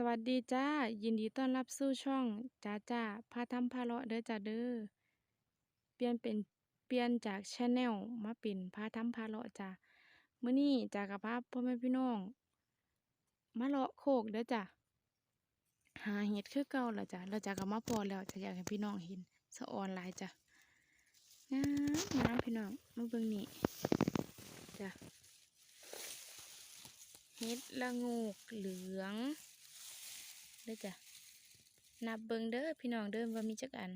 สวัสดีจ้า ยินดีต้อนรับสู่ช่องจ้าจ้าพาทำพาเลาะเด้อจ้าเด้อเปลี่ยนเป็นเปลี่ยนจากชาแนลมาเป็นพาทำพาเลาะจ้ามื้อนี้จ้ากับพาพ่อแม่พี่น้อง มาเลาะโคกเด้อจ้าหาเห็ดคือเก่าแล้วจ้าแล้วจ้าก็มาพอแล้วจะอยากให้พี่น้องเห็นสะออนลายจ้างามงามพี่น้องมาเบิ่งนี่จ้าเห็ดละโงกเหลือง เด้อจ้ะนับเบิงเด้อพี่น้องเด้อว่ามีจักอัน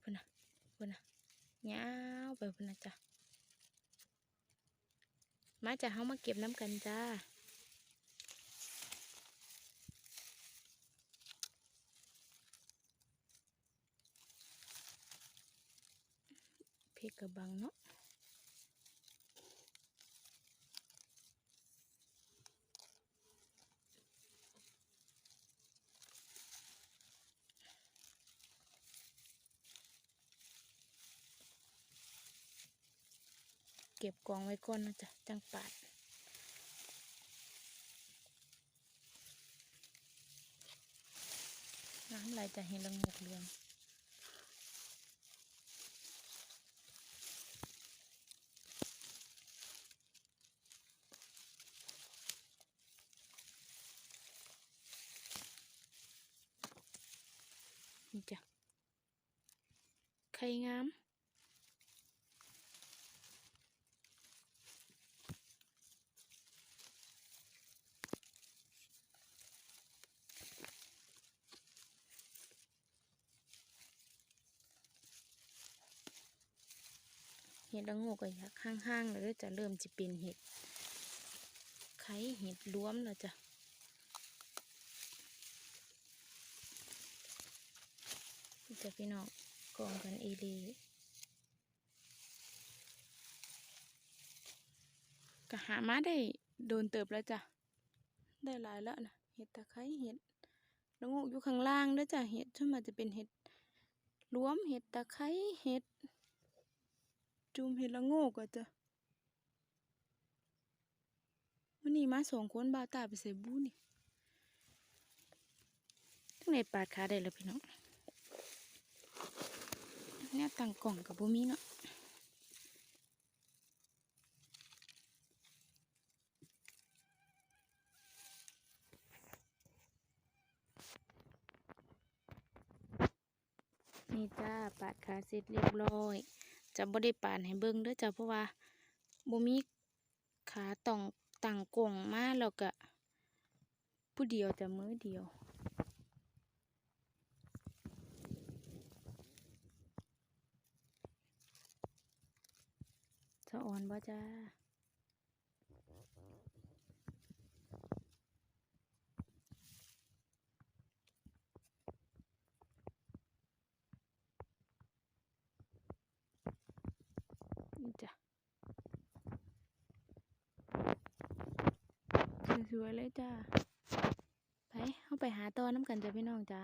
พุ่นนะพุ่นน่ะยาวไปพุ่นนะจ้ะมาจ้ะเฮามาเก็บน้ำกันจ้าเพกกระบังเนาะ เก็บกองไว้ก่อนนะจ๊ะจังปาดน้ำไหลจะเห็นละงกเรืองนี่จ้ะไข่งาม เห็ดละโงกก็อยากห้างๆแล้วจะเริ่มจะเป็นเห็ดไข่เห็ดรวมแล้วจ้ะจะพี่น้องกองกันเอหลีก็หามาได้โดนเติบแล้วจ้ะ ได้หลายแล้วนะเห็ดตะไคร้เห็ดละโงกอยู่ข้างล่างเด้อจ้ะเห็ดส่วนมาจะเป็นเห็ดรวมเห็ดตะไคร้เห็ด จุ่มเห็ดละโงกอะจ้ะวันนี้มาสองคนบ่าวตาไปใส่บูนี่ทั้งในปาดขาได้แล้วพี่น้องเนี่ยตั้งกล่องกับบุมีเนาะนี่จ้าปาดขาเสร็จเรียบร้อย จะบ่ได้ปานให้เบิ่งเด้อจ้ะเพราะว่าบ่มีขาต่องต่างกล่องมาแล้วก็ผู้เดียวแต่มือเดียวสะอ่อนบ่จ้า นี่จ้ะ สวยๆเลยจ้าไปเข้าไปหาตอน้ำกันจ้ะพี่น้องจ้า